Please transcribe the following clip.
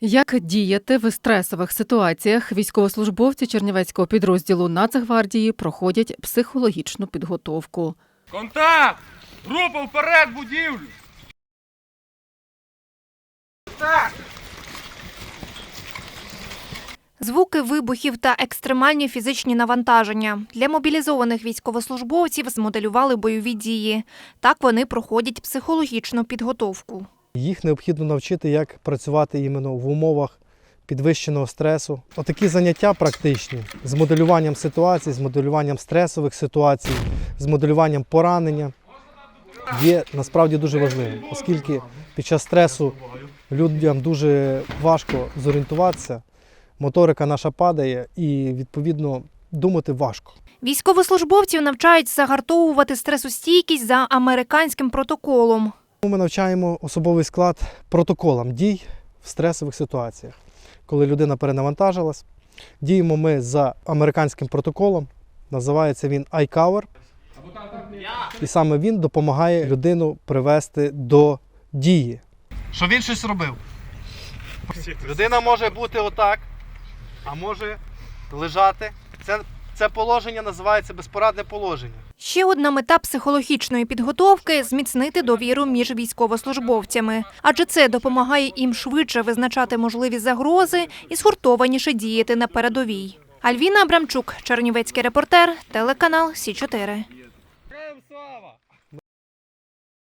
Як діяти в стресових ситуаціях? Військовослужбовці Чернівецького підрозділу Нацгвардії проходять психологічну підготовку. Контакт! Група вперед будівлю! Так! Звуки вибухів та екстремальні фізичні навантаження для мобілізованих військовослужбовців змоделювали бойові дії. Так вони проходять психологічну підготовку. Їх необхідно навчити, як працювати іменно в умовах підвищеного стресу. Отакі заняття практичні з моделюванням ситуацій, з моделюванням стресових ситуацій, з моделюванням поранення є насправді дуже важливим, оскільки під час стресу людям дуже важко зорієнтуватися, моторика наша падає і відповідно думати важко. Військовослужбовців навчають загартовувати стресостійкість за американським протоколом. Ми навчаємо особовий склад протоколам дій в стресових ситуаціях. Коли людина перенавантажилась, діємо ми за американським протоколом. Називається він iCover. І саме він допомагає людину привести до дії. Що він щось робив. Людина може бути отак, а може лежати. Це, це положення називається безпорадне положення. Ще одна мета психологічної підготовки зміцнити довіру між військовослужбовцями, адже це допомагає їм швидше визначати можливі загрози і згуртованіше діяти на передовій. Альвіна Абрамчук, Чернівецький репортер, телеканал Сі 4